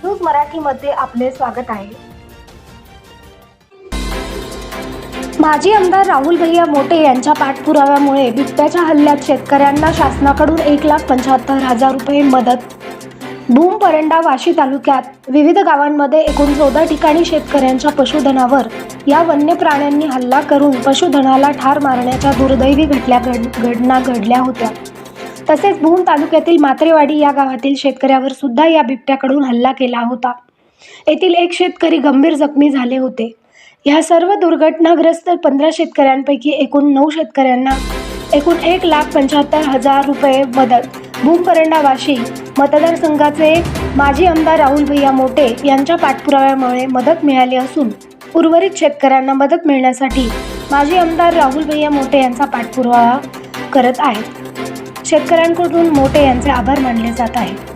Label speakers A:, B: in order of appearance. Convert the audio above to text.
A: News मराठीमध्ये आपले स्वागत आहे. माजी आमदार राहुल भैया मोटे यांच्या पाठपुराव्यामुळे बिबट्याच्या हल्ल्यात शेतकऱ्यांना शासनाकडून एक लाख पंच्याहत्तर हजार रुपये मदत भूम परंडा वाशी तालुक्यात विविध गावांमध्ये एकूण चौदा ठिकाणी शेतकऱ्यांच्या पशुधनावर या वन्य प्राण्यांनी हल्ला करून पशुधनाला ठार मारण्याच्या दुर्दैवी घटल्या घड घटना घडल्या होत्या. तसेच भूम तालुक्यातील मात्रेवाडी या गावातील शेतकऱ्यावर सुद्धा या बिबट्याकडून हल्ला केला होता. येथील एक शेतकरी गंभीर जखमी झाले होते. ह्या सर्व दुर्घटनाग्रस्त पंधरा शेतकऱ्यांपैकी एकूण नऊ शेतकऱ्यांना एकूण एक लाख पंच्याहत्तर हजार रुपये मदत भूम परंडा वाशी मतदारसंघाचे माजी आमदार राहुल भैया मोटे यांच्या पाठपुराव्यामुळे मदत मिळाली असून उर्वरित शेतकऱ्यांना मदत मिळण्यासाठी माजी आमदार राहुल भैया मोटे यांचा पाठपुरावा करत आहेत. शेतकऱ्यांकडून मोटे यांचे आभार मानले जात आहेत.